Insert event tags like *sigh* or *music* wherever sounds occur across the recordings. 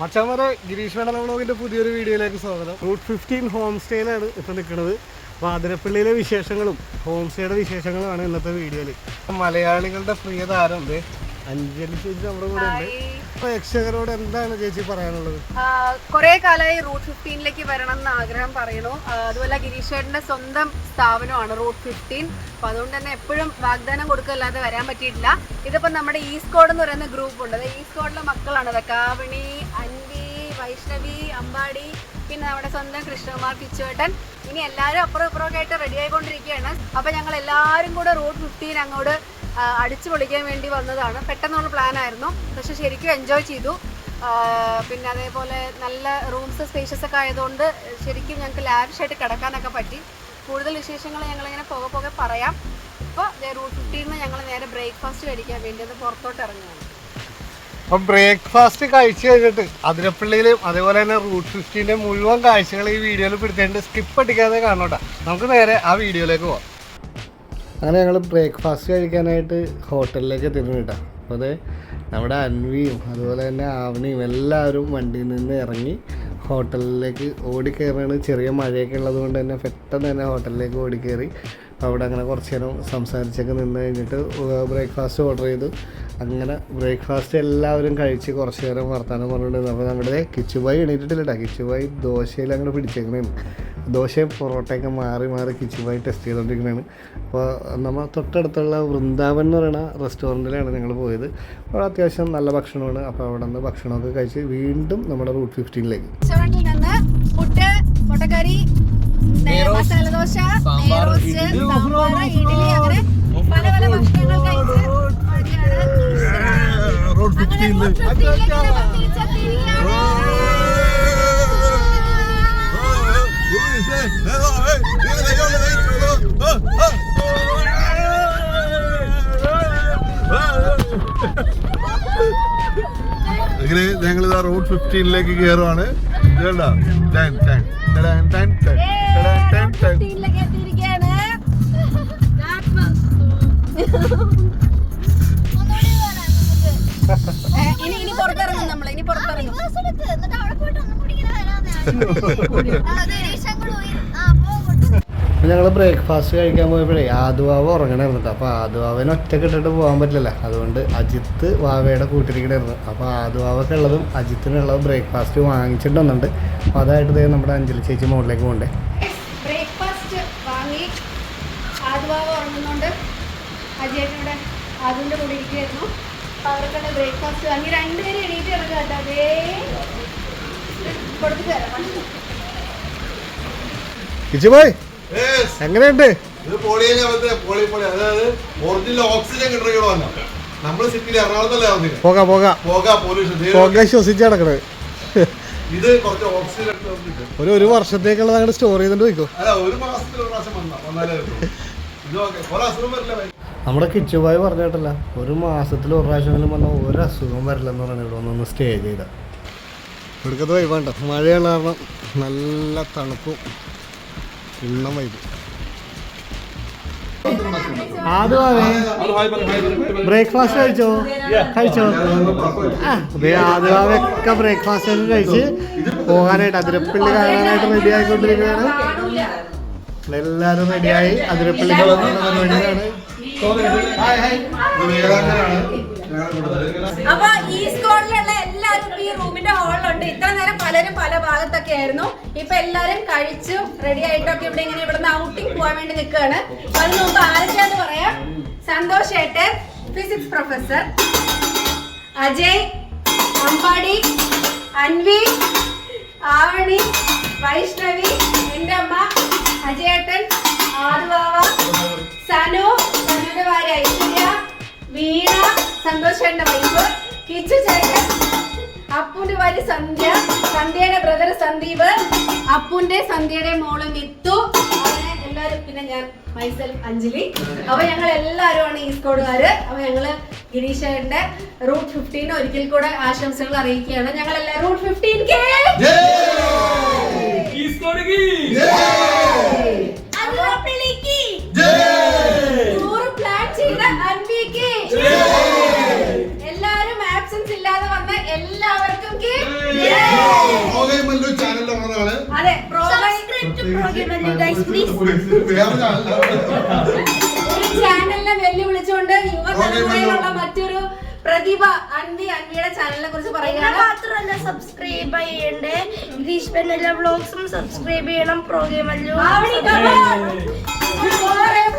മച്ചാമറെ ഗിരീഷ് വ്ളോഗിന്റെ പുതിയൊരു വീഡിയോയിലേക്ക് സ്വാഗതം. റൂട്ട് ഫിഫ്റ്റീൻ ഹോം സ്റ്റേയിലാണ് ഇപ്പൊ നിൽക്കുന്നത് അപ്പോൾ അതിരപ്പള്ളിയിലെ വിശേഷങ്ങളും ഹോം സ്റ്റേയുടെ വിശേഷങ്ങളുമാണ് ഇന്നത്തെ വീഡിയോയിൽ മലയാളികളുടെ പ്രിയ താരം അഞ്ജലി ചേച്ചി നമ്മുടെ കൂടെ ഉണ്ട്. പ്രേക്ഷകരോട് എന്താണ് ചേച്ചി പറയാനുള്ളത്? കുറെ കാലമായി റൂട്ട് ഫിഫ്റ്റീനിലേക്ക് വരണം എന്ന് ആഗ്രഹം പറയണു അതുപോലെ ഗിരീഷ് ചേട്ടന്റെ സ്വന്തം സ്ഥാപനമാണ് റൂട്ട് ഫിഫ്റ്റീൻ. അപ്പൊ അതുകൊണ്ട് തന്നെ എപ്പോഴും വാഗ്ദാനം കൊടുക്കല്ലാതെ വരാൻ പറ്റിയിട്ടില്ല. ഇതിപ്പോ നമ്മുടെ ഈസ്റ്റ് കോഡ് എന്ന് പറയുന്ന ഗ്രൂപ്പ് ഉണ്ട്. ഈസ്റ്റ് കോഡിലെ മക്കളാണ്. കാവണി വൈഷ്ണവി അമ്പാടി പിന്നെ നമ്മുടെ സ്വന്തം കൃഷ്ണകുമാർ കിച്ചുവേട്ടൻ. ഇനി എല്ലാവരും അപ്പുറം അപ്പുറമൊക്കെ ആയിട്ട് റെഡി ആയിക്കൊണ്ടിരിക്കുകയാണ്. അപ്പോൾ ഞങ്ങൾ എല്ലാവരും കൂടെ റൂട്ട് ഫിഫ്റ്റീൻ അങ്ങോട്ട് അടിച്ചു പൊളിക്കാൻ വേണ്ടി വന്നതാണ്. പെട്ടെന്നുള്ള പ്ലാൻ ആയിരുന്നു. പക്ഷെ ശരിക്കും എൻജോയ് ചെയ്തു. പിന്നെ അതേപോലെ നല്ല റൂംസ് സ്പേഷ്യസ് ഒക്കെ ആയതുകൊണ്ട് ശരിക്കും ഞങ്ങൾക്ക് ലാവിഷായിട്ട് കിടക്കാനൊക്കെ പറ്റി. കൂടുതൽ വിശേഷങ്ങൾ ഞങ്ങളിങ്ങനെ പോകെ പോകെ പറയാം. ഇപ്പോൾ റൂട്ട് ഫിഫ്റ്റീന്ന് ഞങ്ങൾ നേരെ ബ്രേക്ക്ഫാസ്റ്റ് കഴിക്കാൻ വേണ്ടി ഒന്ന് പുറത്തോട്ട് ഇറങ്ങുകയാണ് അപ്പം ബ്രേക്ക്ഫാസ്റ്റ് കഴിച്ചു കഴിഞ്ഞിട്ട് അതിരപ്പള്ളിയിലും അതേപോലെ തന്നെ റൂട്ട് ഫിഫ്റ്റീന്റെ മുഴുവൻ കാഴ്ചകൾ ഈ വീഡിയോയിൽ പിടിച്ചിട്ടുണ്ട് സ്കിപ്പ് അടിക്കാതെ കാണോട്ടെ നമുക്ക് നേരെ ആ വീഡിയോയിലേക്ക് പോവാം. അങ്ങനെ ഞങ്ങൾ ബ്രേക്ക്ഫാസ്റ്റ് കഴിക്കാനായിട്ട് ഹോട്ടലിലേക്ക് എത്തിയിരുന്നു കേട്ടോ അപ്പോൾ അത് നമ്മുടെ അൻവിയും അതുപോലെ തന്നെ ആവനിയും എല്ലാവരും വണ്ടിയിൽ നിന്ന് ഇറങ്ങി ഹോട്ടലിലേക്ക് ഓടിക്കയറാണ് ചെറിയ മഴയൊക്കെ ഉള്ളത് കൊണ്ട് തന്നെ പെട്ടെന്ന് തന്നെ ഹോട്ടലിലേക്ക് ഓടിക്കയറി. അവിടെ അങ്ങനെ കുറച്ച് നേരം സംസാരിച്ചൊക്കെ നിന്ന് കഴിഞ്ഞിട്ട് ബ്രേക്ക്ഫാസ്റ്റ് ഓർഡർ ചെയ്തു. അങ്ങനെ ബ്രേക്ക്ഫാസ്റ്റ് എല്ലാവരും കഴിച്ച് കുറച്ച് നേരം വർത്താനം പറഞ്ഞിട്ടുണ്ട് അപ്പോൾ നമ്മുടെ കിച്ചുബായി എണീറ്റിട്ടില്ല കേട്ടോ കിച്ചുബായി ദോശയിൽ അങ്ങനെ പിടിച്ചേക്കണേന്ന് ദോശയും പൊറോട്ടയൊക്കെ മാറി മാറി കിച്ചുബായി ടെസ്റ്റ് ചെയ്തുകൊണ്ടിരിക്കുന്നതാണ് അപ്പോൾ നമ്മൾ തൊട്ടടുത്തുള്ള വൃന്ദാവൻ എന്ന് പറയുന്ന റെസ്റ്റോറന്റിലാണ് ഞങ്ങൾ പോയത്. അവിടെ അത്യാവശ്യം നല്ല ഭക്ഷണമാണ്. അപ്പോൾ അവിടെ നിന്ന് ഭക്ഷണമൊക്കെ കഴിച്ച് വീണ്ടും നമ്മുടെ റൂട്ട് ഫിഫ്റ്റീനിലേക്ക് മുട്ടക്കറി മസാല ദോശ ഇഡ്ഡലി അങ്ങനെ പല പല ഭക്ഷണങ്ങൾ കഴിച്ച് അങ്ങനെ ഞങ്ങൾ റൂട്ട് ഫിഫ്റ്റീനിലേക്ക് കയറുവാണ് കേട്ടോ ten ten ten ten ten ഫിഫ്റ്റീനിലേക്ക് എത്തിയിരിക്കുകയാണ്. *laughs* ഇനി ഇനി പുറത്തിറങ്ങും നമ്മൾ ഇനി പുറത്തിറങ്ങും. *laughs* ഞങ്ങൾ ബ്രേക്ക്ഫാസ്റ്റ് കഴിക്കാൻ പോയപ്പോഴേ ആദുവാവ് ഉറങ്ങണമായിരുന്നു കേട്ടോ അപ്പോൾ ആദുവാവിനെ ഒറ്റയ്ക്ക് ഇട്ടിട്ട് പോകാൻ പറ്റില്ല അതുകൊണ്ട് അജിത്ത് വാവയുടെ കൂട്ടിരിക്കണമായിരുന്നു അപ്പോൾ ആദുവാവൊക്കെ ഉള്ളതും അജിത്തിനുള്ളതും ബ്രേക്ക്ഫാസ്റ്റ് വാങ്ങിച്ചിട്ട് വന്നിട്ടുണ്ട്. അപ്പോൾ അതായിട്ട് ദേ നമ്മുടെ അഞ്ജലി ചേച്ചി മുകളിലേക്ക് പോകണ്ടേ ബ്രേക്ക്ഫാസ്റ്റ് വാങ്ങി ആദ്യഭാഗം ഉറങ്ങുന്നുണ്ട് അജയേട്ടനോട് ഇരിക്കുകയായിരുന്നു അപ്പോൾ അവർക്കുള്ള ബ്രേക്ക്ഫാസ്റ്റ് വാങ്ങി രണ്ടുപേരും എണീറ്റ് കിടക്കുക കേട്ടോ. അതേ കൊടുത്തു തരാം എങ്ങനെയുണ്ട്? ഇത് പോളി പോളി. അതായത് ഒറിജിനൽ ഓക്സിജൻ കിട്ടണോ നമ്മൾ സിറ്റിയിൽ എറണാകുളത്തല്ലേ വന്നില്ല പോകാം പോകാം. പോകാ പോലീസ് പോകാൻ ശ്വസിച്ച് കിടക്കണത് ഇത് കുറച്ച് ഓക്സിജൻ ഒരു ഒരു വർഷത്തേക്കുള്ളത് അങ്ങോട്ട് സ്റ്റോർ ചെയ്തിട്ട് പോയിക്കോ. അല്ല ഒരു മാസത്തിൽ ഒരു പ്രാവശ്യം വന്നാലേ ഇത് ഓക്കെ. വരില്ല. നമ്മുടെ കിച്ചുബായി പറഞ്ഞിട്ടല്ല ഒരു മാസത്തിൽ ഒരു പ്രാവശ്യമെങ്കിലും വന്നാൽ ഒരു അസുഖം വരില്ലെന്ന് പറഞ്ഞിട്ട് ഇവിടെ ഒന്ന് സ്റ്റേ ചെയ്ത ഇവിടുത്തെ വൈബാണ്ട മഴയുള്ള കാരണം നല്ല തണുപ്പും ഉണ്ണം വൈബ് ബ്രേക്ക്ഫാസ്റ്റ് കഴിച്ചോ? കഴിച്ചോ? ആ അതെ ആദ്യമൊക്കെ ബ്രേക്ക്ഫാസ്റ്റ് ഒക്കെ കഴിച്ച് പോകാനായിട്ട് അതിരപ്പള്ളി കാണാനായിട്ട് റെഡി ആയിക്കൊണ്ടിരിക്കുകയാണ്. എല്ലാവരും റെഡിയായി അതിരപ്പള്ളി പരിപാടിയിലാണ് അപ്പൊ ഈ സ്കോളിലുള്ള എല്ലാവരും ഈ റൂമിന്റെ ഹാളിലുണ്ട്. ഇത്ര നേരം പലരും പല ഭാഗത്തൊക്കെ ആയിരുന്നു. ഇപ്പൊ എല്ലാരും കഴിച്ചു റെഡി ആയിട്ടൊക്കെ ഇവിടെ ഇങ്ങനെ ഇവിടുന്ന് ഔട്ടിങ് പോകാൻ വേണ്ടി നിൽക്കുകയാണ്. അതിന് മുമ്പ് ആരൊക്കെയാന്ന് പറയാം. സന്തോഷ് ഏട്ടൻ ഫിസിക്സ് പ്രൊഫസർ അജയ് അമ്പാടി അൻവി ആവണി വൈഷ്ണവി എന്റെ അമ്മ അജയേട്ടൻ സനു സനുവിന്റെ ഭാര്യ ഐശ്വര്യ വീണ സന്തോഷേട്ടന്റെ വൈഫ് കിച്ചു ചേട്ടൻ അപ്പുന്റെ ഭാര്യ സന്ധ്യ സന്ധ്യയുടെ ബ്രദർ സന്ദീപ് അപ്പുന്റെ സന്ധ്യയുടെ മോൾ മിത്തു അങ്ങനെ എല്ലാരും പിന്നെ ഞാൻ മൈസെൽഫ് അഞ്ജലി. അപ്പൊ ഞങ്ങൾ എല്ലാവരുമാണ് ഈ സ്കോഡുകാര്. അപ്പൊ ഞങ്ങൾ ഗിരീഷേട്ടന്റെ റൂട്ട് ഫിഫ്റ്റീൻ ഒരിക്കൽ കൂടെ ആശംസകൾ അറിയിക്കുകയാണ്. ഞങ്ങൾ എല്ലാവരും റൂട്ട് ഫിഫ്റ്റീൻ കെ പ്രോഗൈമല്ലു ചാനലിലെ വന്നതാണ് അതെ പ്രോഗൈമല്ലു ഗൈസ് പ്ലീസ് വേറെ ചാനലിനെ വെല്ലുവിളിച്ചുകൊണ്ട് യുവതലമുറയിലുള്ള മറ്റൊരു പ്രതിഭ അൻവി അൻവിയുടെ ചാനലിനെ കുറിച്ച് പറയുകയാണ്. മാത്രമല്ല സബ്സ്ക്രൈബ് ചെയ്യണ്ടേ? ഗിരീഷ് പെന്നല്ല വ്ളോഗ്സും സബ്സ്ക്രൈബ് ചെയ്യണം പ്രോഗ്രാം അല്ലോ?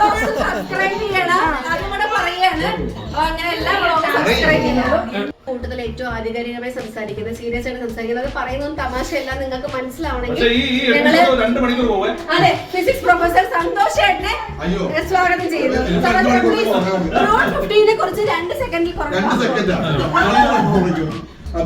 സബ്സ്ക്രൈബ് ചെയ്യണം. അതും കൂടെ പറയാണ്. അങ്ങനെ എല്ലാ വ്ളോഗും സബ്സ്ക്രൈബ് ചെയ്യണം കൂടുതൽ ഏറ്റവും ആധികാരികമായി സംസാരിക്കുന്നത് സീരിയസ് ആയിട്ട് സംസാരിക്കുന്നത്. അത് പറയുന്നതും തമാശയല്ല നിങ്ങൾക്ക് മനസ്സിലാവണമെങ്കിൽ ഞങ്ങൾ അതെ ഫിസിക്സ് പ്രൊഫസർ സന്തോഷ് ഏട്ടനെ അയ്യോ. സ്വാഗതം ചെയ്യുന്നു. ഫിഫ്റ്റീനെ കുറിച്ച് രണ്ട് സെക്കൻഡിൽ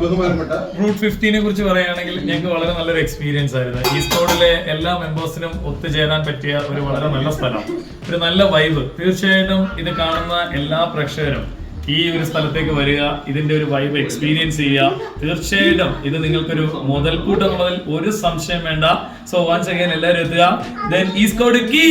ബഹുമാനപ്പെട്ട റൂട്ട് ഫിഫ്റ്റീനെ കുറിച്ച് പറയുകയാണെങ്കിൽ ഞങ്ങൾക്ക് വളരെ നല്ലൊരു എക്സ്പീരിയൻസ് ആയിരുന്നു. ഈ സ്റ്റോഡിലെ എല്ലാ മെമ്പേഴ്സിനും ഒത്തുചേരാൻ പറ്റിയ ഒരു വളരെ നല്ല സ്ഥലം. ഒരു നല്ല വൈബ് തീർച്ചയായിട്ടും ഇത് കാണുന്ന എല്ലാ പ്രേക്ഷകരും ഈ ഒരു സ്ഥലത്തേക്ക് വരിക ഇതിന്റെ ഒരു വൈബ് എക്സ്പീരിയൻസ് ചെയ്യുക. തീർച്ചയായിട്ടും ഇത് നിങ്ങൾക്കൊരു മുതൽക്കൂട്ടം എന്നുള്ളതിൽ ഒരു സംശയം വേണ്ട. സോ വൺസ് അഗൈൻ എല്ലാവരും എത്തുക. ദെൻ ഈസ്കോഡ് കീ.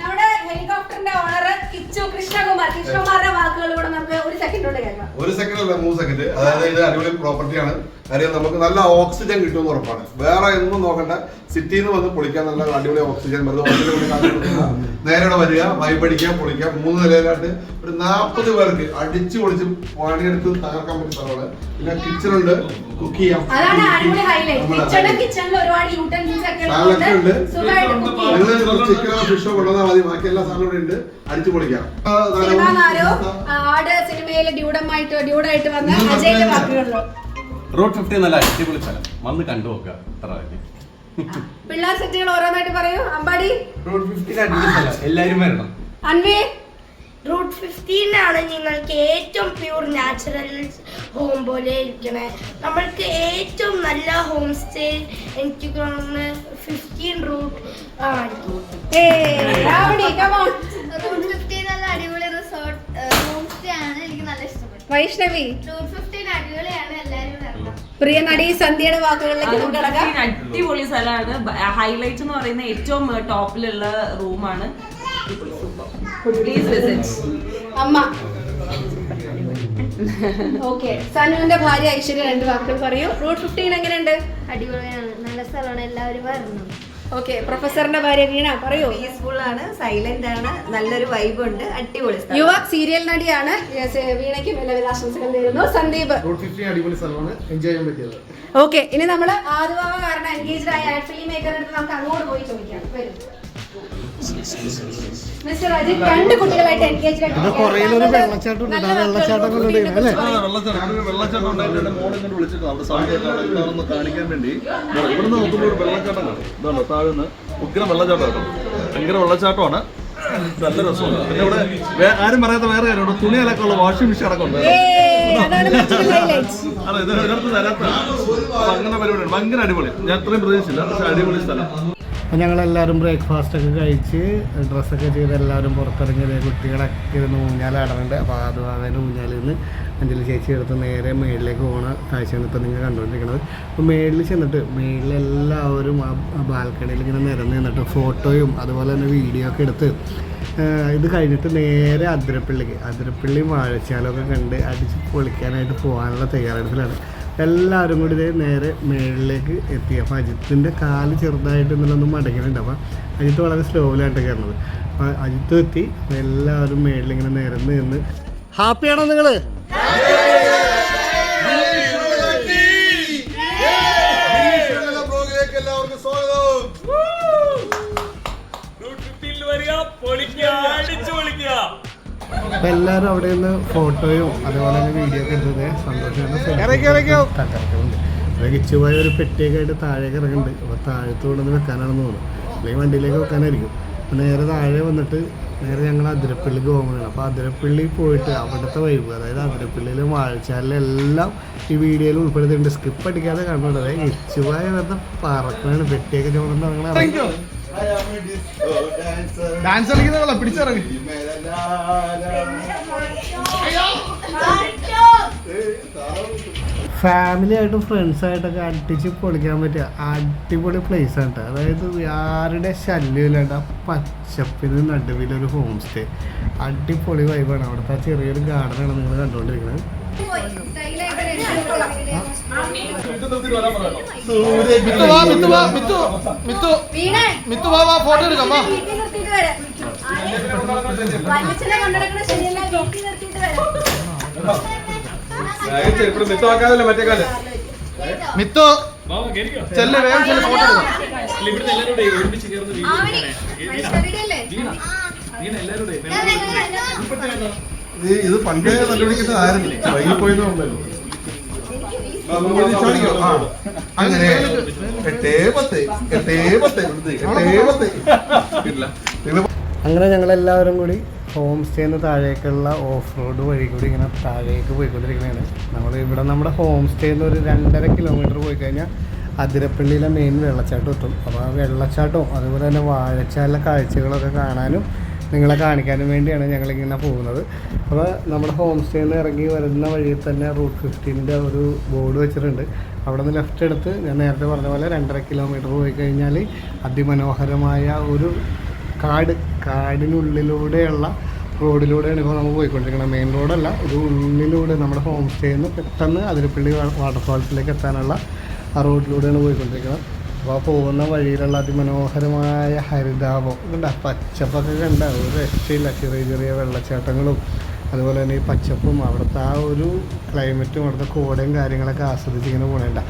നമ്മുടെ ഹെലികോപ്റ്ററിന്റെ ഓണർ കിച്ചു കൃഷ്ണകുമാർ. കൃഷ്ണകുമാറിന്റെ വാക്കുകൾ നമുക്ക് ഒരു സെക്കൻഡ് കൊണ്ട് കേൾക്കാം. ഒരു സെക്കൻഡ് അല്ല മൂന്ന് സെക്കൻഡ് അതായത് ഇത് അടിപൊളി പ്രോപ്പർട്ടിയാണ് കാര്യം നമുക്ക് നല്ല ഓക്സിജൻ കിട്ടുമെന്ന് ഉറപ്പാണ്. വേറെ ഒന്നും നോക്കണ്ട. സിറ്റിയിൽ നിന്ന് വന്ന് പൊളിക്കാൻ നല്ല അടിപൊളി ഓക്സിജൻ നേരെ വരിക വൈപടിക്കുക പൊളിക്കുക. മൂന്ന് നിലയിലായിട്ട് ഒരു നാൽപ്പത് പേർക്ക് അടിച്ചു പൊളിച്ച് പണിയെടുത്ത് തകർക്കാൻ പറ്റിയ സ്ഥലമാണ്. പിന്നെ കിച്ചണുണ്ട്. കുക്ക് ചെയ്യാം. യൂട്ടൻസിൽസ് ഉണ്ട്. നിങ്ങൾ ചിക്കനോ ഫിഷോ കൊണ്ടുവന്നാൽ മതി. ബാക്കി എല്ലാ സാധനവും ഇവിടെ ഉണ്ട്. അടിച്ചു പൊളിക്കാം. സിനിമയിലെ ഡ്യൂഡമായിട്ട് ഡ്യൂഡായിട്ട് വന്ന അജയന്റെ വാക്കുകളിലോ. റോഡ് ഫിഫ്റ്റി നല്ല അടിപൊളി സ്ഥലം. വന്ന് കണ്ടു നോക്കുക. അത്ര പിള്ളേർ സെറ്റുകൾ ഓരോന്നായിട്ട് പറയൂ. അമ്പാടി. റോഡ് ഫിഫ്റ്റീൻ അടിപൊളി സ്ഥലം. എല്ലാവരും വരണം. അൻവേ. റൂട്ട് ഫിഫ്റ്റീൻ ആണ് നിങ്ങൾക്ക് ഏറ്റവും പ്യൂർ നാച്ചുറൽ ഹോം പോലെ ഇരിക്കണേ. നമ്മൾക്ക് ഏറ്റവും നല്ല ഹോം സ്റ്റേ എനിക്ക് തോന്നുന്നു ഫിഫ്റ്റീൻ റൂട്ട് റൂട്ട് ഫിഫ്റ്റീൻ നല്ല അടിപൊളി റിസോർട്ട് ഹോം സ്റ്റേ ആണ് എനിക്ക് നല്ല ഇഷ്ടപ്പെട്ടു വൈഷ്ണവി. റൂട്ട് ഫിഫ്റ്റീൻ അടിപൊളിയാണ്. പ്രിയ നടി സന്ധ്യയുടെ വാക്കുകളിലേക്ക് നമുക്ക് അടിപൊളി സ്ഥലമാണ്. ഹൈലൈറ്റ് എന്ന് പറയുന്ന ഏറ്റവും ടോപ്പിലുള്ള റൂമാണ് പ്ലീസ് വിസിറ്റ് അമ്മ. ഓക്കെ. സനുവിന്റെ ഭാര്യ ഐശ്വര്യ രണ്ട് വാക്കുകൾ പറയൂ. റൂട്ട് ഫിഫ്റ്റീൻ എങ്ങനെയുണ്ട്? അടിപൊളിയാണ്. നല്ല സ്ഥലമാണ്. എല്ലാവരും വരണം. ഓക്കെ പ്രൊഫസറിന്റെ ഭാര്യ വീണ പറയൂ. പീസ്ഫുൾ ആണ് സൈലന്റ് ആണ് നല്ലൊരു വൈബ് ഉണ്ട് അടിപൊളി. യുവ സീരിയൽ നടിയാണ് വീണയ്ക്ക് എല്ലാവിധ ആശംസകൾ നേരുന്നു. സന്ദീപ്. റൂട്ട് അടിപൊളി സ്ഥലമാണ് എൻജോയ് ചെയ്യാൻ പറ്റിയത്. ഓക്കെ ഇനി നമ്മൾ ആദ്യഭാവ കാരണം എൻഗേജ്ഡ് ആയ ഫിലിം മേക്കറിന്റെ അടുത്ത് നമുക്ക് അങ്ങോട്ട് പോയി ചോദിക്കാം. വരും. രണ്ട് കുട്ടികളായിട്ട് എൻഗേജ് വെള്ളച്ചാട്ടം ഉണ്ട്. ആ വെള്ളച്ചാട്ടം കൊണ്ടുണ്ട് അല്ലേ? വെള്ളച്ചാട്ടം. വെള്ളച്ചാട്ടം ഉണ്ടായിട്ട് എന്റെ മോളെ ഇങ്ങോട്ട് വിളിച്ചിട്ട് അവിടെ കാണിക്കാൻ വേണ്ടി. ദാ നോക്കുമ്പോൾ ഒരു വെള്ളച്ചാട്ടം കാണും. ഇതാണ് താഴ്ന്ന് ഉഗ്രം വെള്ളച്ചാട്ടം ഭയങ്കര വെള്ളച്ചാട്ടമാണ്. നല്ല രസമാണ്. പിന്നെ ഇവിടെ വേ- ആരും പറയാത്ത വേറെ കാര്യമുണ്ട് തുണി അലക്കുള്ള വാഷിംഗ് മെഷീൻ അടക്കമുണ്ട്. അതെ ഇത് ഒരിടത്ത് തരാത്ത. അങ്ങനെ പരിപാടിയാണ് ഭയങ്കര അടിപൊളി. ഞാൻ അത്രയും പ്രതീക്ഷിച്ചില്ല. പക്ഷെ അടിപൊളി സ്ഥലം. അപ്പോൾ ഞങ്ങളെല്ലാവരും ബ്രേക്ക്ഫാസ്റ്റ് ഒക്കെ കഴിച്ച് ഡ്രസ്സൊക്കെ ചെയ്ത് എല്ലാവരും പുറത്തിറങ്ങിയത് കുട്ടികളൊക്കെ ഇരുന്ന് ഊഞ്ഞാലാടുന്നുണ്ട്. അപ്പോൾ അത് വാങ്ങാൻ ഊഞ്ഞാലിൽ നിന്ന് അഞ്ജലി ചേച്ചി എടുത്ത് നേരെ മേളിലേക്ക് പോകുന്ന കാഴ്ചയാണ് ഇപ്പോൾ നിങ്ങൾ കണ്ടുകൊണ്ടിരിക്കുന്നത്. അപ്പോൾ മേളിൽ ചെന്നിട്ട് മേളിലെല്ലാവരും ആ ബാൽക്കണിയിൽ ഇങ്ങനെ നിരന്ന് നിന്നിട്ട് ഫോട്ടോയും അതുപോലെ തന്നെ വീഡിയോ ഒക്കെ എടുത്ത് ഇത് കഴിഞ്ഞിട്ട് നേരെ അതിരപ്പള്ളിക്ക് അതിരപ്പള്ളി വാഴച്ചാലൊക്കെ കണ്ട് അടിച്ച് പൊളിക്കാനായിട്ട് പോകാനുള്ള തയ്യാറെടുപ്പിലാണ്. എല്ലാവരും കൂടി ഇതേ നേരെ മേളിലേക്ക് എത്തി. അപ്പോൾ അജിത്തിന്റെ കാൽ ചെറുതായിട്ട് ഇന്നലൊന്നും മടങ്ങിയിട്ടുണ്ട്. അപ്പോൾ അജിത്ത് വളരെ സ്ലോയിലായിട്ട് കയറുന്നത് അപ്പോൾ അജിത്ത് എത്തി. എല്ലാവരും മേളിലിങ്ങനെ നേരെ നിന്ന് ഹാപ്പിയാണോ നിങ്ങൾ അപ്പോൾ എല്ലാവരും അവിടെ നിന്ന് ഫോട്ടോയും അതുപോലെ തന്നെ വീഡിയോ ഒക്കെ എടുത്തത് സന്തോഷമാണ് തകർക്കുന്നുണ്ട്. അത് കിച്ചുപോയ ഒരു പെട്ടിയൊക്കെ ആയിട്ട് താഴേക്ക് ഇറങ്ങുന്നുണ്ട്. അപ്പോൾ താഴത്ത് കൊണ്ടുവന്ന് വെക്കാനാണെന്ന് തോന്നുന്നു. അല്ലെങ്കിൽ വണ്ടിയിലേക്ക് വെക്കാനായിരിക്കും. അപ്പോൾ നേരെ താഴെ വന്നിട്ട് നേരെ ഞങ്ങൾ അതിരപ്പള്ളിക്ക് പോകുന്നതാണ് അപ്പോൾ അതിരപ്പള്ളി പോയിട്ട് അവിടുത്തെ വൈബ് അതായത് അതിരപ്പള്ളിയിലും വാഴച്ചാലും എല്ലാം ഈ വീഡിയോയിൽ ഉൾപ്പെടുത്തിയിട്ടുണ്ട്. സ്കിപ്പ് അടിക്കാതെ കണ്ടത് അതായത് കിച്ചുപോയ വെറുതെ പറക്കണാണ്. പെട്ടിയൊക്കെ ചോദിച്ചിട്ട് ഡാൻസ് കളിക്കുന്ന പിടിച്ചിറങ്ങി. ഫാമിലി ആയിട്ടും ഫ്രണ്ട്സ് ആയിട്ടൊക്കെ അടിച്ച് പൊളിക്കാൻ പറ്റിയ അടിപൊളി പ്ലേസ് ആണ് കേട്ടോ അതായത് ആരുടെ ശല്യമില്ലാണ്ട് ആ പച്ചപ്പിന് നടുവിലൊരു ഹോം സ്റ്റേ അടിപൊളി വൈബാണ് അവിടുത്തെ ആ ചെറിയൊരു ഗാർഡനാണ് നിങ്ങൾ കണ്ടുകൊണ്ടിരിക്കുന്നത് ഫോട്ടോ എടുക്കാം ഇത് പണ്ടേ കണ്ടുപിടിക്കുന്നതായിരുന്നു വൈകി പോയെന്ന് പറഞ്ഞല്ലോ അങ്ങനെ. എട്ടേ പത്ത് എട്ടേ പത്ത് എട്ടേ പത്ത്. പിന്നെ അങ്ങനെ ഞങ്ങളെല്ലാവരും കൂടി ഹോം സ്റ്റേ നിന്ന് താഴേക്കുള്ള ഓഫ് റോഡ് വഴി കൂടി ഇങ്ങനെ താഴേക്ക് പോയിക്കൊണ്ടിരിക്കുന്നതാണ്. നമ്മൾ ഇവിടെ നമ്മുടെ ഹോം സ്റ്റേ നിന്ന് ഒരു രണ്ടര കിലോമീറ്റർ പോയി കഴിഞ്ഞാൽ അതിരപ്പള്ളിയിലെ മെയിൻ വെള്ളച്ചാട്ടം എത്തും. അപ്പോൾ ആ വെള്ളച്ചാട്ടവും അതുപോലെ തന്നെ വാഴച്ചാലിലെ കാഴ്ചകളൊക്കെ കാണാനും നിങ്ങളെ കാണിക്കാനും വേണ്ടിയാണ് ഞങ്ങളിങ്ങനെ പോകുന്നത്. അപ്പോൾ നമ്മുടെ ഹോം സ്റ്റേന്ന് ഇറങ്ങി വരുന്ന വഴിയിൽ തന്നെ റൂട്ട് ഫിഫ്റ്റീന്റെ ഒരു ബോർഡ് വെച്ചിട്ടുണ്ട്. അവിടെ നിന്ന് ലെഫ്റ്റ് എടുത്ത് ഞാൻ നേരത്തെ പറഞ്ഞ പോലെ രണ്ടര കിലോമീറ്റർ പോയി കഴിഞ്ഞാൽ അതിമനോഹരമായ ഒരു കാട് കാടിനുള്ളിലൂടെയുള്ള റോഡിലൂടെയാണ് ഇപ്പോൾ നമ്മൾ പോയിക്കൊണ്ടിരിക്കുന്നത്. മെയിൻ റോഡല്ല ഇത് ഉള്ളിലൂടെ നമ്മുടെ ഹോം സ്റ്റേയിൽ നിന്ന് പെട്ടെന്ന് അതിരപ്പള്ളി വാട്ടർഫാൾസിലേക്ക് എത്താനുള്ള ആ റോഡിലൂടെയാണ് പോയിക്കൊണ്ടിരിക്കുന്നത്. അപ്പോൾ പോകുന്ന വഴിയിലുള്ള അതിമനോഹരമായ ഹരിതാപം കണ്ട പച്ചപ്പൊക്കെ കണ്ട ഒരു രക്ഷയില്ല. ചെറിയ ചെറിയ വെള്ളച്ചാട്ടങ്ങളും അതുപോലെ തന്നെ ഈ പച്ചപ്പും അവിടുത്തെ ആ ഒരു ക്ലൈമറ്റും അവിടുത്തെ കോടയും കാര്യങ്ങളൊക്കെ ആസ്വദിച്ച് ഇങ്ങനെ പോകണേണ്ട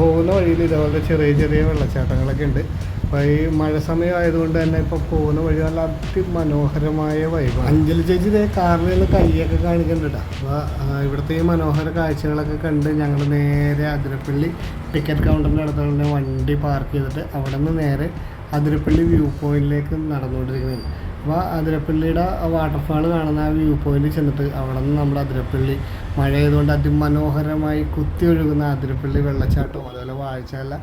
പോകുന്ന വഴിയിൽ ഇതുപോലത്തെ ചെറിയ ചെറിയ വെള്ളച്ചാട്ടങ്ങളൊക്കെ ഉണ്ട്. അപ്പോൾ ഈ മഴ സമയം ആയതുകൊണ്ട് തന്നെ ഇപ്പോൾ പോകുന്ന വഴി നല്ല അതിമനോഹരമായ വൈബ് അഞ്ജലി ചേച്ചി ഇതേ കാറിൽ നിന്ന് കൈയൊക്കെ കാണിക്കുന്നുണ്ട് അപ്പോൾ ഇവിടുത്തെ ഈ മനോഹര കാഴ്ചകളൊക്കെ കണ്ട് ഞങ്ങൾ നേരെ അതിരപ്പള്ളി ടിക്കറ്റ് കൗണ്ടറിന്റെ അടുത്തുള്ള വണ്ടി പാർക്ക് ചെയ്തിട്ട് അവിടെ നിന്ന് നേരെ അതിരപ്പള്ളി വ്യൂ പോയിന്റിലേക്ക് നടന്നുകൊണ്ടിരിക്കുന്നത്. അപ്പോൾ അതിരപ്പള്ളിയുടെ വാട്ടർഫാൾ കാണുന്ന ആ വ്യൂ പോയിന്റിൽ ചെന്നിട്ട് അവിടെ നിന്ന് നമ്മുടെ അതിരപ്പള്ളി മഴ ആയതുകൊണ്ട് അതിമനോഹരമായി കുത്തി ഒഴുകുന്ന അതിരപ്പള്ളി വെള്ളച്ചാട്ടവും അതുപോലെ വാഴ്ചയുള്ള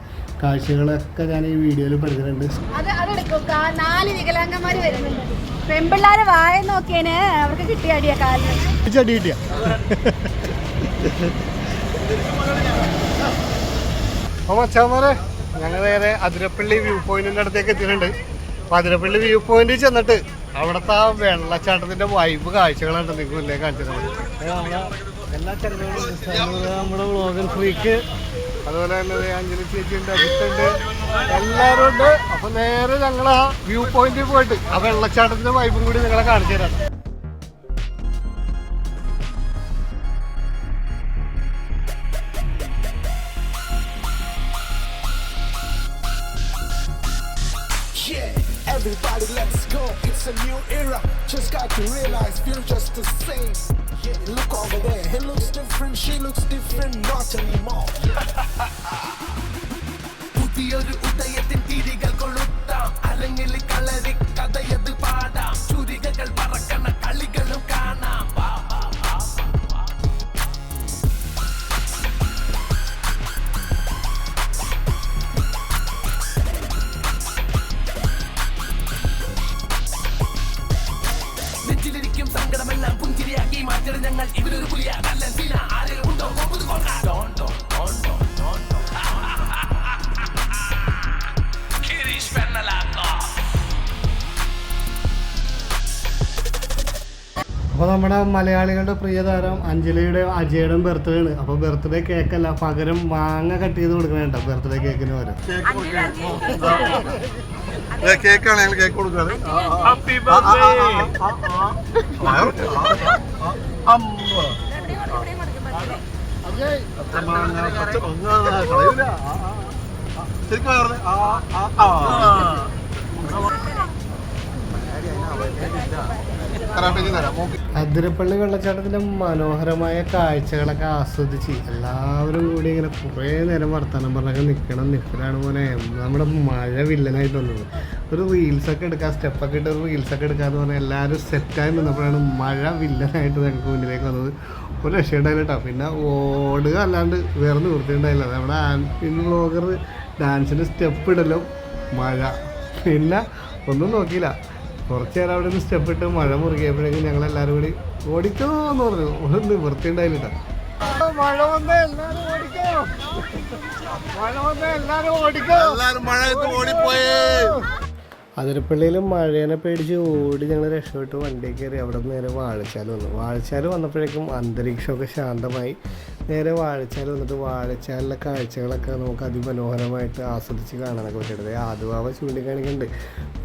കാഴ്ചകളൊക്കെ ഞാൻ ഈ വീഡിയോയിൽ അതെടുക്കും നാല് വികലാംഗന്മാര് വരുന്നുണ്ട്. പെൺപിള്ളാര് വായ നോക്കിയേന് അവർക്ക് കിട്ടിയ അടിയാ കാലിന് കിട്ടിയ? അപ്പോൾ ഞങ്ങൾ നേരെ അതിരപ്പള്ളി വ്യൂ പോയിന്റിന്റെ അടുത്തേക്ക് എത്തിയിട്ടുണ്ട്. അപ്പോൾ അതിരപ്പള്ളി വ്യൂ പോയിന്റിൽ ചെന്നിട്ട് അവിടുത്തെ ആ വെള്ളച്ചാട്ടത്തിന്റെ വൈബ് കാഴ്ചകളുണ്ട് നിങ്ങൾക്ക് മുന്നേ കാണിച്ചു തരാം എല്ലാ ചടങ്ങുകളും നമ്മുടെ വ്ളോഗൻ ഫ്രീക്ക് അതുപോലെ തന്നെ അഞ്ജലി ചേച്ചിയുണ്ട് അജിത്തുണ്ട് എല്ലാവരും ഉണ്ട് അപ്പൊ നേരെ ഞങ്ങൾ ആ വ്യൂ പോയിന്റിൽ പോയിട്ട് ആ വെള്ളച്ചാട്ടത്തിന്റെ വൈബും കൂടി നിങ്ങളെ കാണിച്ചു തരാം everybody let's go. It's a new era. Just got to realize we're just the same. Look over there. He looks different, she looks different, not anymore. പുതിയൊരു ഉദയത്തിൻ തിരികൾ കൊളുത്താം അല്ലെങ്കിൽ കളരി കഥയത് പാടാം ചുരികകൾ പറക്കണ മാറ്റണം ഞങ്ങൾ ഇവരൊരു പുലിയ നല്ല സീന ആരെങ്കിലും ഉണ്ടോ നോക്കുന്നത് കൊള്ളാം ഡോൺ ഡോൺ ഡോൺ ഡോൺ ഡോൺ ഡോൺ Kirish Fernalato അപ്പോൾ നമ്മുടെ മലയാളികളുടെ പ്രിയതാരം അഞ്ജലിയുടെ അജയുടെ ബർത്ത്ഡേ ആണ് അപ്പോൾ ബർത്ത്ഡേ കേക്ക് അല്ല പകരം മാങ്ങ കട്ട് ചെയ്ത് കൊടുക്കണേണ്ട ബർത്ത്ഡേ കേക്കിന് പകരം കേക്കാണ് കേക്ക് കൊടുക്കാറ് അതിരപ്പള്ളി വെള്ളച്ചാട്ടത്തിലെ മനോഹരമായ കാഴ്ചകളൊക്കെ ആസ്വദിച്ച് എല്ലാവരും കൂടി ഇങ്ങനെ കുറേ നേരം വർത്തമാനം പറഞ്ഞൊക്കെ നിൽക്കണം നിൽക്കലാണ് പോലെ നമ്മുടെ മഴ വില്ലനായിട്ട് വന്നത്. ഒരു റീൽസൊക്കെ എടുക്കാം സ്റ്റെപ്പൊക്കെ ഇട്ട് ഒരു റീൽസൊക്കെ എടുക്കാന്ന് പറഞ്ഞാൽ എല്ലാവരും സെറ്റായി നിന്നപ്പോഴാണ് മഴ വില്ലനായിട്ട് ഞങ്ങൾക്ക് മുന്നിലേക്ക് വന്നത്. ഒരു രക്ഷയുണ്ടായില്ല കേട്ടോ പിന്നെ ഓടുക അല്ലാണ്ട് വേറെ നിവൃത്തിയുണ്ടായില്ല നമ്മുടെ ആൻഡ് വ്ളോഗർ ഡാൻസിന് സ്റ്റെപ്പ് ഇടലും മഴ. പിന്നെ ഒന്നും നോക്കിയില്ല. കുറച്ച് നേരം അവിടെ നിന്ന് സ്റ്റെപ്പ് ഇട്ട് മഴ മുറുകിയപ്പോഴേക്കും ഞങ്ങൾ എല്ലാവരും കൂടി ഓടിക്കോ എന്ന് പറഞ്ഞു ഒരു നിവൃത്തി ഉണ്ടായില്ല മഴ വന്നേ എല്ലാവരും ഓടിക്കോ. മഴ വന്നേ എല്ലാവരും ഓടിക്കോ. എല്ലാവരും മഴ ഓടിപ്പോയേ. അതിരപ്പള്ളിയിൽ മഴേനെ പേടിച്ച് ഓടി ഞങ്ങൾ രക്ഷപ്പെട്ട് വണ്ടി കയറി. അവിടെ നിന്ന് നേരെ വാഴച്ചാൽ വന്നു. വാഴച്ചാൽ വന്നപ്പോഴേക്കും അന്തരീക്ഷമൊക്കെ ശാന്തമായി. നേരെ വാഴച്ചാൽ വന്നിട്ട് വാഴച്ചാലിലെ കാഴ്ചകളൊക്കെ നമുക്ക് അതിമനോഹരമായിട്ട് ആസ്വദിച്ച് കാണാനൊക്കെ പറ്റുന്നത് ആദ്യഭാവ ചൂണ്ടിക്കാണിക്കുന്നുണ്ട്.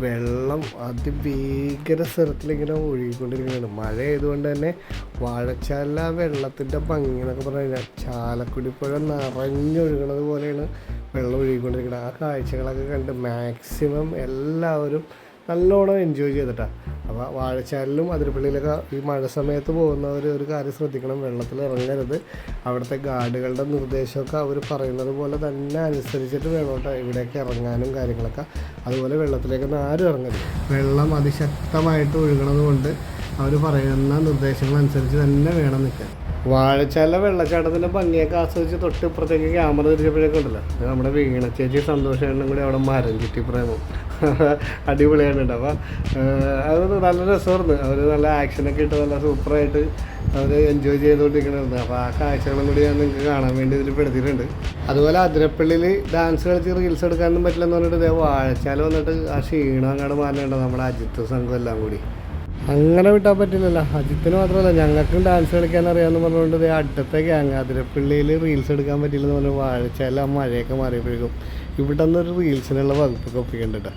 വെള്ളം അതിഭീകര സ്ഥലത്തിലിങ്ങനെ ഒഴുകിക്കൊണ്ടിരിക്കുന്നുണ്ട് മഴ ആയതുകൊണ്ട് തന്നെ വാഴച്ചാലിലെ ആ വെള്ളത്തിന്റെ ഭംഗി എന്നൊക്കെ പറഞ്ഞു കഴിഞ്ഞാൽ ചാലക്കുടി പുഴ നിറഞ്ഞൊഴുകണത് പോലെയാണ് വെള്ളം ഒഴുകിക്കൊണ്ടിരിക്കുന്നത്. ആ കാഴ്ചകളൊക്കെ കണ്ട് മാക്സിമം എല്ലാവരും നല്ലോണം എൻജോയ് ചെയ്തിട്ടാണ് അപ്പോൾ വാഴച്ചാലിലും അതിരപ്പള്ളിയിലൊക്കെ ഈ മഴ സമയത്ത് പോകുന്നവർ ഒരു കാര്യം ശ്രദ്ധിക്കണം. വെള്ളത്തിൽ ഇറങ്ങരുത്. അവിടുത്തെ ഗാർഡുകളുടെ നിർദ്ദേശമൊക്കെ അവർ പറയുന്നത് പോലെ തന്നെ അനുസരിച്ചിട്ട് വേണം കേട്ടോ ഇവിടേക്ക് ഇറങ്ങാനും കാര്യങ്ങളൊക്കെ. അതുപോലെ വെള്ളത്തിലേക്കൊന്നും ആരും ഇറങ്ങരുത്. വെള്ളം അതിശക്തമായിട്ട് ഒഴുകണത് കൊണ്ട് അവർ പറയുന്ന നിർദ്ദേശങ്ങൾ അനുസരിച്ച് തന്നെ വേണം നിൽക്കാൻ. വാഴച്ചാല വെള്ളച്ചാട്ടത്തിന്റെ ഭംഗിയൊക്കെ ആസ്വദിച്ച് തൊട്ട് ഇപ്പുറത്തേക്ക് ക്യാമറ തിരിച്ചപ്പോഴേക്കും ഉണ്ടല്ലോ നമ്മുടെ വീണ ചേച്ചി സന്തോഷമായിട്ടും കൂടി അവിടെ മരം ചുറ്റി പ്രേമം. *laughs* അടിപൊളിയായിട്ടുണ്ട്. അപ്പം അത് നല്ല രസമായിരുന്നു. അവർ നല്ല ആക്ഷനൊക്കെ ഇട്ട് നല്ല സൂപ്പറായിട്ട് അവർ എൻജോയ് ചെയ്തുകൊണ്ടിരിക്കണമായിരുന്നു അപ്പോൾ ആ കാഴ്ചകളും കൂടി ഞാൻ നിങ്ങൾക്ക് കാണാൻ വേണ്ടി ഇതിൽ പെടുത്തിയിട്ടുണ്ട്. അതുപോലെ അതിരപ്പള്ളിയിൽ ഡാൻസ് കളിച്ച് റീൽസ് എടുക്കാനൊന്നും പറ്റില്ലെന്ന് പറഞ്ഞിട്ട് ഇതേ വാഴച്ചാൽ വന്നിട്ട് ആ ക്ഷീണം അങ്ങോട്ട് മാറേണ്ട നമ്മുടെ അജിത്ത് സംഘം എല്ലാം കൂടി. അങ്ങനെ വിട്ടാൻ പറ്റില്ലല്ലോ. അജിത്തിന് മാത്രമല്ല ഞങ്ങൾക്കും ഡാൻസ് കളിക്കാൻ അറിയാമെന്ന് പറഞ്ഞുകൊണ്ട് അടുത്ത ഗ്യാങ് അതിരപ്പള്ളിയിൽ റീൽസ് എടുക്കാൻ പറ്റില്ലെന്ന് പറഞ്ഞു വാഴച്ചാൽ ആ മഴയൊക്കെ മാറിയപ്പോഴേക്കും ഇവിടെ ഒരു റീൽസിനുള്ള വകുപ്പൊക്കെ ഒപ്പിക്കണ്ടിട്ട്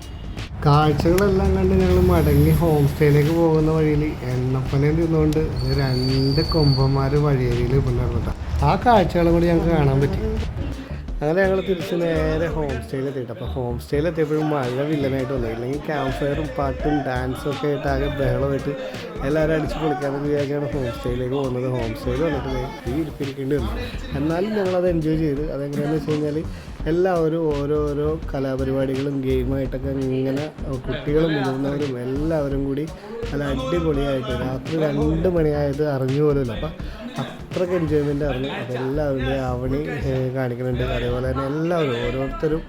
കാഴ്ചകളെല്ലാം കണ്ട് ഞങ്ങൾ മടങ്ങി ഹോം സ്റ്റേയിലേക്ക് പോകുന്ന വഴിയിൽ എണ്ണപ്പനയും തിന്നുകൊണ്ട് രണ്ട് കൊമ്പന്മാർ വഴിയരിയിൽ കൊണ്ടുവന്നിട്ടാണ് ആ കാഴ്ചകളും കൂടി ഞങ്ങൾക്ക് കാണാൻ പറ്റി. അങ്ങനെ ഞങ്ങൾ തിരിച്ച് നേരെ ഹോം സ്റ്റേയിൽ എത്തിയിട്ട്. അപ്പോൾ ഹോം സ്റ്റേയിൽ എത്തിയപ്പോഴും മഴ വില്ലനായിട്ട് വന്നു. ഇല്ലെങ്കിൽ ക്യാമ്പ് ഫയറും പാട്ടും ഡാൻസും ഒക്കെ ആയിട്ട് ആകെ ബഹളമായിട്ട് എല്ലാവരും അടിച്ച് പൊളിക്കാമെന്ന് വിചാരിച്ചാണ് ഹോം സ്റ്റേയിലേക്ക് പോകുന്നത്. ഹോം സ്റ്റേയിൽ വന്നിട്ട് ഈ ഇരിപ്പിരിക്കേണ്ടി വന്നു. എന്നാലും ഞങ്ങളത് എൻജോയ് ചെയ്ത്. അതെങ്ങനെയാണെന്ന് വെച്ച് കഴിഞ്ഞാൽ എല്ലാവരും ഓരോരോ കലാപരിപാടികളും ഗെയിമായിട്ടൊക്കെ ഇങ്ങനെ കുട്ടികളും മുതിർന്നവരും എല്ലാവരും കൂടി നല്ല അടിപൊളിയായിട്ട് രാത്രി രണ്ട് മണിയായത് അറിഞ്ഞു പോലുമില്ല. അപ്പം അത്രയ്ക്ക് എൻജോയ്മെന്റ് ആയിരുന്നു. അതെല്ലാവരും ദേ അവണി കാണിക്കുന്നുണ്ട് അതേപോലെ തന്നെ എല്ലാവരും ഓരോരുത്തരും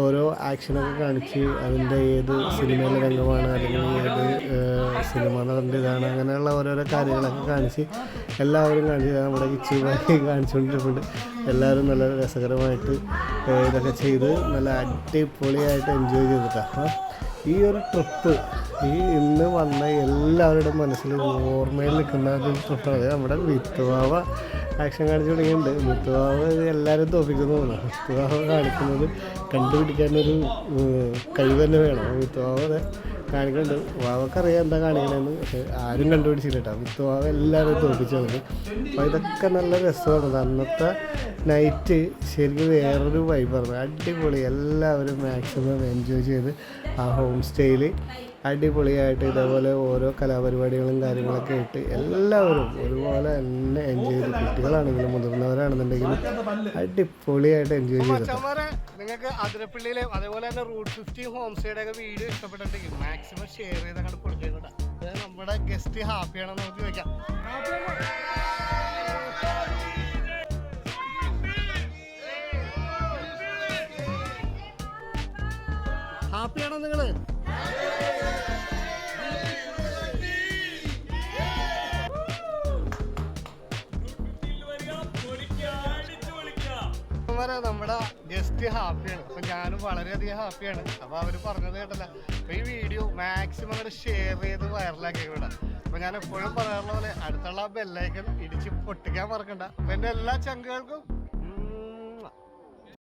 ഓരോ ആക്ഷനൊക്കെ കാണിച്ച് അതിന്റെ ഏത് സിനിമയിലെ രംഗമാണ് അല്ലെങ്കിൽ ഏത് സിനിമ നടന്റെ ഇതാണ് അങ്ങനെയുള്ള ഓരോരോ കാര്യങ്ങളൊക്കെ കാണിച്ച് എല്ലാവരും കാണിച്ച് നമ്മുടെ കിച്ചുമായി കാണിച്ചുകൊണ്ടിരിപ്പുണ്ട്. എല്ലാവരും നല്ല രസകരമായിട്ട് ഇതൊക്കെ ചെയ്ത് നല്ല അടിപൊളിയായിട്ട് എൻജോയ് ചെയ്തിട്ടാണ് ഈ ഒരു ട്രിപ്പ് ഈ ഇന്ന് വന്ന എല്ലാവരുടെ മനസ്സിൽ ഓർമ്മയിൽ നിൽക്കുന്ന ഒരു ട്രിപ്പാണ് നമ്മുടെ വിത്തുവാവ ആക്ഷൻ കാണിച്ചു തുടങ്ങിയിട്ടുണ്ട്. വിത്തുവാവ എല്ലാവരും തോപ്പിക്കുന്നതാണ് വിത്തുവാവ കാണിക്കുന്നത് കണ്ടുപിടിക്കാനൊരു കഴിവ് തന്നെ വേണം. വിത്തുവാവനെ കാണിക്കുന്നുണ്ട് വാവക്കറിയാം എന്താ കാണിക്കണമെന്ന് പക്ഷേ ആരും കണ്ടുപിടിച്ചില്ല കേട്ടോ വിത്തുവാവ എല്ലാവരും തോൽപ്പിച്ചു തന്നെ അപ്പോൾ ഇതൊക്കെ നല്ല രസമാണ്. അന്നത്തെ നൈറ്റ് ശരിക്കും വേറൊരു വൈബായിരുന്നു അടിപൊളി. എല്ലാവരും മാക്സിമം എൻജോയ് ചെയ്ത് ആ ഹോം സ്റ്റേയിൽ അടിപൊളിയായിട്ട് ഇതേപോലെ ഓരോ കലാപരിപാടികളും കാര്യങ്ങളൊക്കെ ഇട്ട് എല്ലാവരും ഒരുപോലെ തന്നെ എൻജോയ് ചെയ്ത്. കുട്ടികളാണെങ്കിലും മുതിർന്നവരാണെന്നുണ്ടെങ്കിലും അടിപൊളിയായിട്ട് എൻജോയ് ചെയ്തു. നിങ്ങൾക്ക് അതിരപ്പള്ളിയിലെ അതേപോലെ തന്നെ റൂട്ട് ഫിഫ്റ്റി ഹോം സ്റ്റേയുടെ ഒക്കെ വീഡിയോ ഇഷ്ടപ്പെട്ടിട്ടുണ്ടെങ്കിൽ മാക്സിമം ഷെയർ ചെയ്ത് അങ്ങോട്ട് അതായത് നമ്മുടെ ഗസ്റ്റ് ഹാപ്പിയാണെന്ന് നമുക്ക് ചോദിക്കാം. ഹാപ്പിയാണോ നിങ്ങൾ? വളരെയധികം ഹാപ്പിയാണ് അപ്പൊ അവർ പറഞ്ഞത് കേട്ടല്ല. അപ്പൊ ഈ വീഡിയോ മാക്സിമം അങ്ങോട്ട് ഷെയർ ചെയ്ത് വൈറലാക്കി വിടാം അപ്പൊ ഞാൻ എപ്പോഴും പറയാറുള്ള പോലെ അടുത്തുള്ള ബെല്ലൈക്കൻ ഇടിച്ച് പൊട്ടിക്കാൻ മറക്കണ്ട. അപ്പൊ എന്റെ എല്ലാ ചങ്കുകൾക്കും